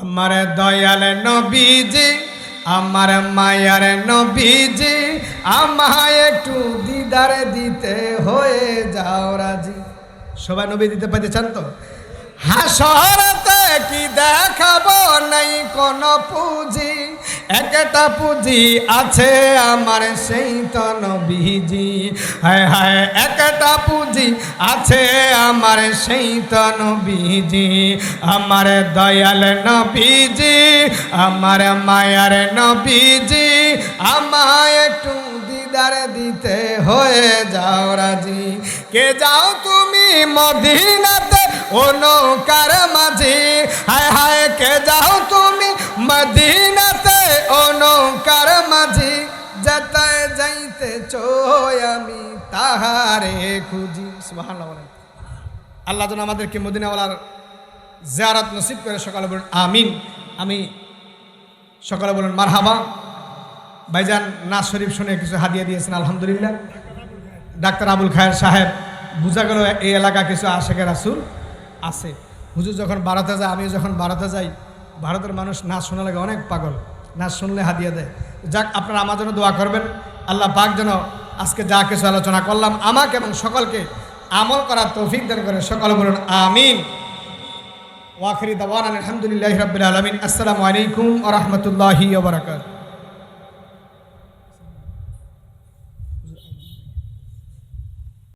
আমার দয়াল নবীজি, আমার মায়ার নবীজি, আমায় একটু দিদার দিতে হয়ে যাও রাজি। সবাই নবী দিতে পাইতে চান তো? হাসরতে কি দেখাবো নাই কোন পুঁজি? একটা পুঁজি আছে আমার, সেই তো নবীজি। হায় হায়, একটা পুঁজি আছে আমার, সেই তো নবীজি। আমার দয়াল নবীজি, আমার মায়ার নবীজি, আমায় একটু দিদার দিতে হয়ে যাও রাজি। কে যাও তুমি মদিনাতে ও নৌকার মাঝি। হায় হায়, কে যাও তুমি মদিনাতে ও নৌকার মাঝি যেতে যাইতে চোয় আমি তাহারে খুঁজি। বলেন। আল্লাহ যেন আমাদেরকে মদিনাওয়ালার জিয়ারাত নসিব করে সকালে বলুন, আমিন। আমি সকালে বলুন, মারহাবা। ভাইজান নাচ শরীফ শুনে কিছু হাদিয়া দিয়েছেন, আলহামদুলিল্লাহ। ডাক্তার আবুল খায়ের সাহেব, বোঝা গেল এই এলাকা কিছু আশেখের রাসুল আছে। হুজুর যখন ভারতে যায়, আমিও যখন ভারতে যাই, ভারতের মানুষ না শোনা লাগে অনেক পাগল। না শুনলে হাদিয়া দেয়। যাক, আপনারা আমার জন্য দোয়া করবেন। আল্লাহ পাক যেন আজকে যা কিছু আলোচনা করলাম, আমাকে এবং সকলকে আমল করার তৌফিক দান করে সকল বলুন, আমিন। ওয়াখরি দাওয়ান আলহামদুলিল্লাহ রবিল আলমিন। আসসালামু আলাইকুম ও রহমতুল্লাহি